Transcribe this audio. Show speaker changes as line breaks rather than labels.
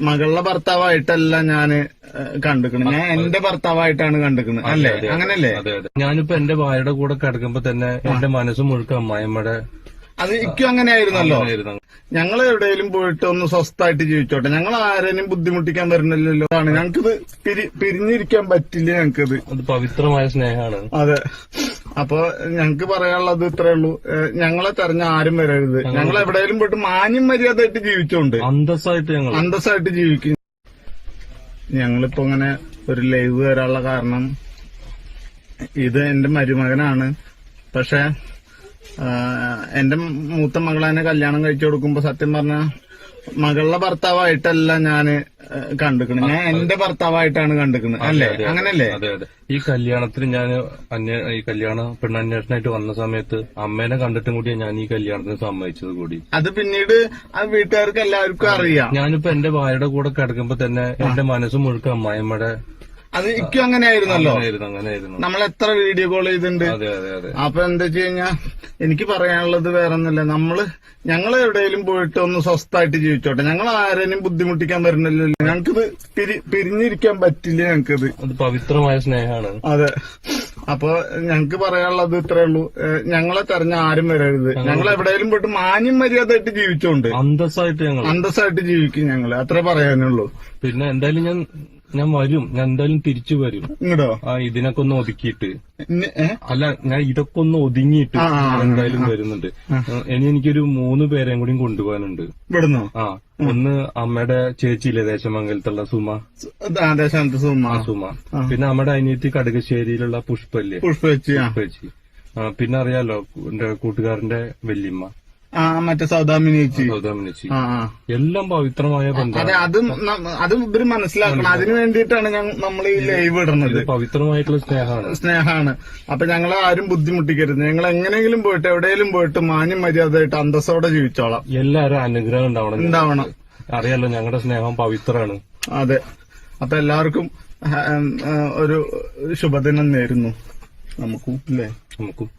മകളുടെ ഭർത്താവായിട്ടല്ല ഞാൻ കണ്ടിക്കണ് ഞാൻ എന്റെ ഭർത്താവായിട്ടാണ് കണ്ടിക്കുന്നത് അല്ലേ? അങ്ങനല്ലേ?
ഞാനിപ്പോ എന്റെ ഭാര്യയുടെ കൂടെ കിടക്കുമ്പോ തന്നെ എന്റെ മനസ്സ് മുഴുക്ക അമ്മായിമ്മയുടെ
അത് ഇക്കും അങ്ങനെ ആയിരുന്നല്ലോ
ആയിരുന്നു.
ഞങ്ങൾ എവിടെയെങ്കിലും പോയിട്ട് ഒന്ന് സ്വസ്ഥമായിട്ട് ജീവിച്ചോട്ടെ. ഞങ്ങൾ ആരെയും ബുദ്ധിമുട്ടിക്കാൻ വരുന്നില്ലല്ലോ. ആണ്. ഞങ്ങൾക്കിത് പിരി- പിരിഞ്ഞിരിക്കാൻ പറ്റില്ല ഞങ്ങൾക്കിത്.
അത് പവിത്രമായ സ്നേഹമാണ്.
അതെ. അപ്പൊ ഞങ്ങക്ക് പറയാനുള്ളത് ഇത്രേ ഉള്ളൂ. ഞങ്ങളെ തെരഞ്ഞ ആരും വരരുത്. ഞങ്ങൾ എവിടെയെങ്കിലും പോയിട്ട് മാന്യം മര്യാദയായിട്ട് ജീവിച്ചോണ്ട്
അന്തസ്സായിട്ട് ഞങ്ങൾ
അന്തസ്സായിട്ട് ജീവിക്കും. ഞങ്ങളിപ്പോ ഇങ്ങനെ ഒരു ലൈവ് വരാനുള്ള കാരണം ഇത് എന്റെ മരുമകനാണ്. പക്ഷെ എന്റെ മൂത്ത മകളെ കല്യാണം കഴിച്ചു കൊടുക്കുമ്പോ സത്യം പറഞ്ഞ മകളുടെ ഭർത്താവായിട്ടല്ല ഞാൻ കണ്ടിക്കണ് ഞാൻ എന്റെ ഭർത്താവായിട്ടാണ് കണ്ടിക്കണ് അല്ലേ? അങ്ങനല്ലേ?
അതെ അതെ. ഈ കല്യാണത്തിന് ഞാൻ അന്വേ ഈ കല്യാണ പെണ്ണന്വേഷണമായിട്ട് വന്ന സമയത്ത് അമ്മേനെ കണ്ടിട്ടും കൂടിയാണ് ഞാൻ ഈ കല്യാണത്തിന് സമ്മതിച്ചത് കൂടി.
അത് പിന്നീട് ആ വീട്ടുകാർക്ക് എല്ലാവർക്കും അറിയാം.
ഞാനിപ്പോ എന്റെ ഭാര്യയുടെ കൂടെ കിടക്കുമ്പോ തന്നെ എന്റെ മനസ്സ് മുഴുക്ക അമ്മായിമ്മയുടെ
അത് ഇക്കും അങ്ങനെ ആയിരുന്നല്ലോ
അങ്ങനെയായിരുന്നു അങ്ങനെയായിരുന്നു.
നമ്മൾ എത്ര വീഡിയോ കോൾ ചെയ്തിട്ടുണ്ട്? അപ്പൊ എന്താ വെച്ച് കഴിഞ്ഞാ എനിക്ക് പറയാനുള്ളത് വേറെ ഒന്നുമില്ല നമ്മൾ ഞങ്ങൾ എവിടെയെങ്കിലും പോയിട്ട് ഒന്ന് സ്വസ്ഥമായിട്ട് ജീവിച്ചോട്ടെ. ഞങ്ങൾ ആരെയും ബുദ്ധിമുട്ടിക്കാൻ വരുന്നില്ലല്ലോ. ഞങ്ങൾക്കിത് പിരി- പിരിഞ്ഞിരിക്കാൻ പറ്റില്ല ഞങ്ങൾക്കിത്.
അത് പവിത്രമായ സ്നേഹമാണ്.
അതെ. അപ്പൊ ഞങ്ങക്ക് പറയാനുള്ളത് ഇത്രേ ഉള്ളൂ. ഞങ്ങളെ തെരഞ്ഞ ആരും വരരുത്. ഞങ്ങൾ എവിടെയെങ്കിലും പോയിട്ട് മാന്യം മര്യാദയായിട്ട് ജീവിച്ചോണ്ട്.
അന്തസ്സായിട്ട് ഞങ്ങൾ
അന്തസ്സായിട്ട് ജീവിക്കും ഞങ്ങൾ. അത്രേ പറയാനുള്ളൂ.
പിന്നെ എന്തായാലും ഞാൻ ഞാൻ വരും. ഞാൻ എന്തായാലും തിരിച്ചു വരും.
ഇങ്ങടോ
ആ ഇതിനൊക്കെ ഒന്ന് ഒതുക്കിയിട്ട്.
ഏ?
അല്ല ഞാൻ ഇതൊക്കെ ഒന്ന് ഒതുങ്ങിയിട്ട്
ആ, ആ,
ഞാൻ എന്തായാലും വരുന്നുണ്ട്. ഇനി എനിക്കൊരു മൂന്ന് പേരെയും കൂടി കൊണ്ടുപോകാനുണ്ട്.
ഇവിടുന്നോ?
ആ ഒന്ന് അമ്മയുടെ ചേച്ചിയില്ലേ ദേശമംഗലത്തുള്ള സുമ?
ആ സുമ.
ആ സുമ. പിന്നെ അമ്മയുടെ അനിയത്തി കടുകശ്ശേരിയിലുള്ള പുഷ്പല്ലേ?
പുഷ്പ വെച്ച് ആ.
ചേച്ചി ആ, പിന്നെ അറിയാലോ എന്റെ കൂട്ടുകാരന്റെ വല്യമ്മ.
ആ മറ്റേ സൗദാമിനി ചേച്ചി
സൗദാമിനിച്ചി
ആ ആ.
എല്ലാം പവിത്രമായ ബന്ധം
അതെ അത് ന- അത് ഇവർ മനസ്സിലാക്കണം. അതിനു വേണ്ടിയിട്ടാണ് നമ്മൾ ഈ ലൈവ് ഇടുന്നത്.
പവിത്രമായിട്ടുള്ള സ്നേഹമാണ്.
സ്നേഹമാണ്. അപ്പൊ ഞങ്ങളെ ആരും ബുദ്ധിമുട്ടിക്കരുത്. ഞങ്ങൾ എങ്ങനെയെങ്കിലും പോയിട്ട് എവിടെയെങ്കിലും പോയിട്ട് മാന്യം മര്യാദയായിട്ട് അന്തസ്സോടെ ജീവിച്ചോളാം.
എല്ലാരും അനുഗ്രഹം ഉണ്ടാവണം.
ഉണ്ടാവണം.
അറിയാലോ ഞങ്ങളുടെ സ്നേഹം പവിത്രമാണ്.
അതെ. അപ്പൊ എല്ലാവർക്കും ഹ- ഉം, ആ, ഒരു ശുഭദിനം നേരുന്നു. നമുക്കും അല്ലേ
നമുക്കും.